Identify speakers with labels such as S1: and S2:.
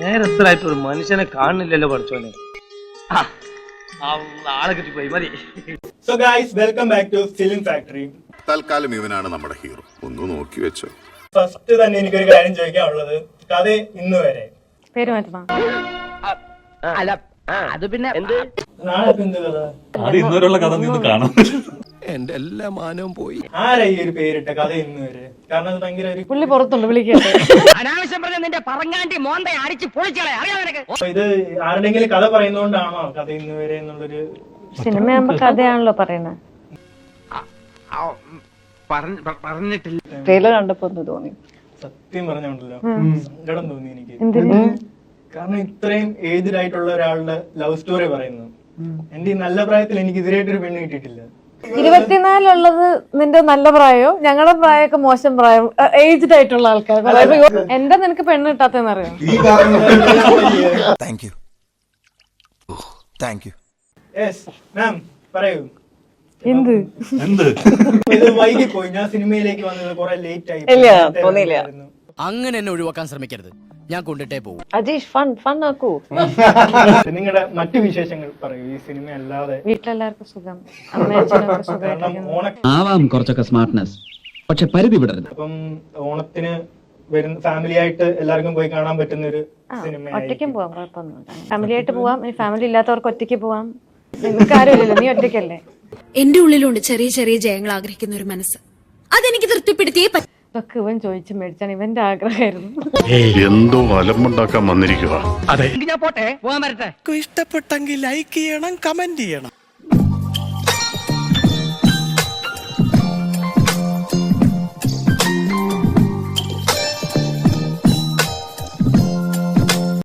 S1: നേരത്തിലായിട്ട് ഒരു മനുഷ്യനെ കാണുന്നില്ലല്ലോ പഠിച്ചോനെ ആളെ കിട്ടിപ്പോയി മതി.
S2: So guys welcome back to film factory
S3: തൽക്കാലം ഇവനാണ് നമ്മുടെ ഹീറോ. ഒന്ന് നോക്കി വെച്ചോ.
S2: ഫസ്റ്റ് തന്നെ എനിക്കൊരു കാര്യം ചോദിക്കാനുള്ളത്. കഥ ഇന്ന് വരെ.
S4: പേര് മാറ്റണം
S5: അല്ല അത് പിന്നെ എന്ത്
S2: നാളെ
S6: അത് ഇന്നുവരെയുള്ള കഥ നീ ഒന്ന് കാണാം
S7: എന്റെ എല്ലാ മാനവും പോയി.
S2: ആരാ ഈ ഒരു പേരിട്ട കഥ ഇന്ന് വരെ? കാരണം അത് ഭയങ്കര ഒരു
S4: പുള്ളി പുറത്തുണ്ട് വിളിക്കട്ടെ.
S5: അനാവശ്യം പറഞ്ഞ നിന്റെ പറങ്ങാണ്ടി മോന്തെ അടിച്ച് പൊളിച്ചളെ അറിയാം നിനക്ക്?
S2: അപ്പൊ ഇത് ആരുടെങ്കിലും കഥ പറയുന്നോണ്ടാണോ കഥ ഇന്ന് വരെ എന്നുള്ളൊരു
S4: സിനിമയാകുമ്പോ കഥയാണല്ലോ പറയുന്നത്
S5: പറഞ്ഞിട്ടില്ല.
S4: ട്രെയിലർ കണ്ടപ്പോ എന്ത് തോന്നി?
S2: സത്യം പറഞ്ഞോണ്ടല്ലോ. സങ്കടം തോന്നി എനിക്ക്.
S4: എന്തിന്?
S2: കാരണം ഇത്രയും ഏജ്ഡ് ആയിട്ടുള്ള ഒരാളുടെ ലവ് സ്റ്റോറി പറയുന്നു. എന്റെ ഈ നല്ല പ്രായത്തിൽ എനിക്ക് ഇതിനായിട്ടൊരു പെണ്ണ് കിട്ടിയിട്ടില്ല.
S4: ഇരുപത്തിനാലുള്ളത് നിന്റെ നല്ല പ്രായോ ഞങ്ങളുടെ പ്രായമൊക്കെ മോശം പ്രായം. ഏജ്ഡ് ആയിട്ടുള്ള ആൾക്കാർ എന്റെ നിനക്ക് പെണ്ണ് കിട്ടാത്തെന്ന് അറിയാം
S7: thank you thank you
S2: ma'am പറയൂ.
S4: എന്ത്?
S6: എന്ത്?
S2: ഇത് വൈകി പോയി ഞാൻ സിനിമയിലേക്ക് വന്നത് കുറെ ലേറ്റ് ആയി.
S4: ഇല്ല, തോന്നിയില്ല.
S8: അങ്ങനെ എന്നെ ഒഴിവാക്കാൻ ശ്രമിക്കരുത്. ഞാൻ കൊണ്ടിട്ടേ പോകും
S4: അജീഷ് ഫൺ ഫൺ ആക്കൂ.
S2: നിങ്ങളുടെ മറ്റു വിശേഷങ്ങൾ പറയൂ. ഈ സിനിമ അല്ലാതെ
S4: വീട്ടിലെല്ലാവർക്കും സുഖം. അമ്മയച്ഛനൊക്കെ
S2: കാരണം
S4: സുഖമായിട്ടിരിക്കുന്നു.
S2: ഓണ
S8: ആവാം കുറച്ചൊക്കെ സ്മാർട്ട്നെസ് പക്ഷെ പരിധി വിടരുത്.
S2: അപ്പം ഓണത്തിന് വരുന്ന ഫാമിലി ആയിട്ട് എല്ലാവർക്കും പോയി കാണാൻ പറ്റുന്ന ഒരു സിനിമ
S4: ഒറ്റയ്ക്കും പോവാം കുഴപ്പമൊന്നുമില്ല. ഫാമിലി ആയിട്ട് പോവാം. ഇനി ഫാമിലി ഇല്ലാത്തവർക്ക് ഒറ്റയ്ക്ക് പോവാം. നിങ്ങൾക്ക് ആരുമില്ലല്ലോ. നീ ഒറ്റയ്ക്കല്ലേ?
S9: എന്റെ ഉള്ളിലുണ്ട് ചെറിയ ചെറിയ ജയങ്ങൾ ആഗ്രഹിക്കുന്ന ഒരു മനസ്സ്. അതെനിക്ക് തൃപ്തിപ്പെടുത്തിയേ പറ്റൂ.
S4: ഇതൊക്കെ ഇവൻ ചോദിച്ചു മേടിച്ചാണ് ഇവന്റെ ആഗ്രഹമായിരുന്നു.
S3: എന്തോ അലമ്പുണ്ടാക്കാൻ വന്നിരിക്കുക
S5: ഞാൻ പോട്ടെ? പോകാൻ വരട്ടെ?
S7: ഇഷ്ടപ്പെട്ടെങ്കിൽ ലൈക്ക് ചെയ്യണം കമന്റ് ചെയ്യണം.